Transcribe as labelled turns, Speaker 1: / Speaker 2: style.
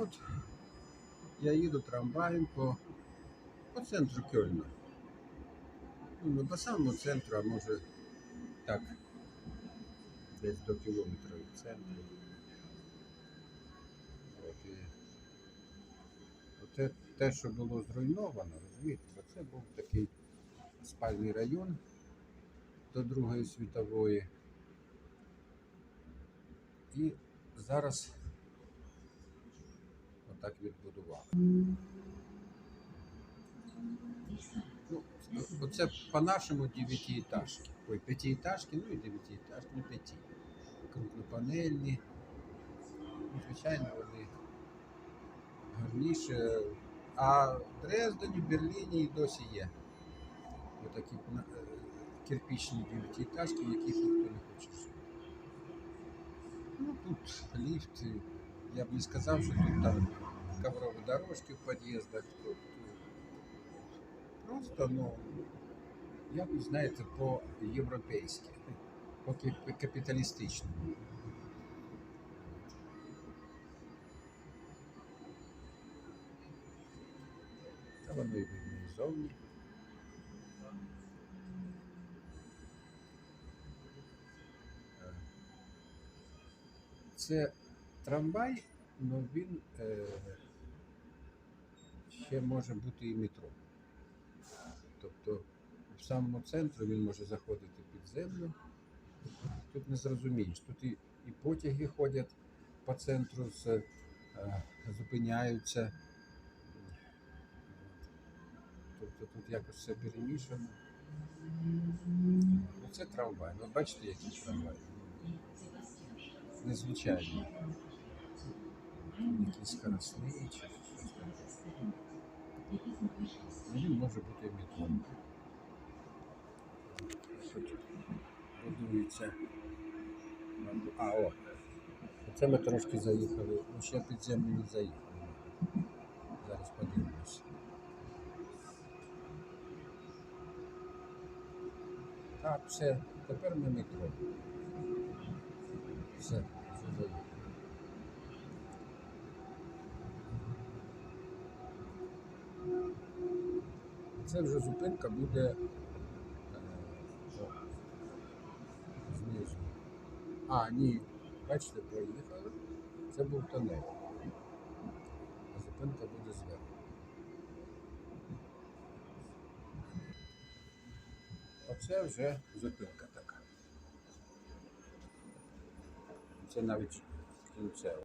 Speaker 1: От я їду трамваєм по, по центру Кельна. Ну, не по самому центру, а може так, десь до кілометра від центру. От, і, оце те, що було зруйновано, розумієте, бо це був такий спальний район до Другої світової. І зараз отак відбудували. Ну, оце по-нашому дев'ятиэтажки. Ой, п'ятиэтажки, ну і дев'ятиэтажки, ну п'яті. Крупнопанельні. Ну, звичайно, вони гарніші. А в Дрездені, Берліні і досі є. Отакі на- е, кирпічні дев'ятиэтажки, в яких ніхто не хоче жити. Ну, тут ліфт. Я б не сказав, що тут там коврові дорожки в е, просто, ну, якось, знаєте, по-європейськи, по-капіталістично. Та воно і видно зовні. Е, Це трамвай, але він е, ще може бути і метро. Тобто в самому центрі він може заходити під землю. Тут не зрозумієш. Тут і, і потяги ходять по центру, з, е, зупиняються. Тобто тут якось все перемішано. Ну, це трамвай. Ну, бачите, який трамвай. Незвичайний. Якийсь скоростний чи щось таке. Ну, Він може бути метром. Будується? А, о. Це ми трошки заїхали. Ну, ще під землю не заїхали. Зараз подивимося. Так, все, тепер ми метро. Все, все заїхали. Це вже зупинка буде е, знизу. А, ні, бачите, проїхали. Це був тунель. А зупинка буде зверху. Оце вже зупинка така. Це навіть кінцева.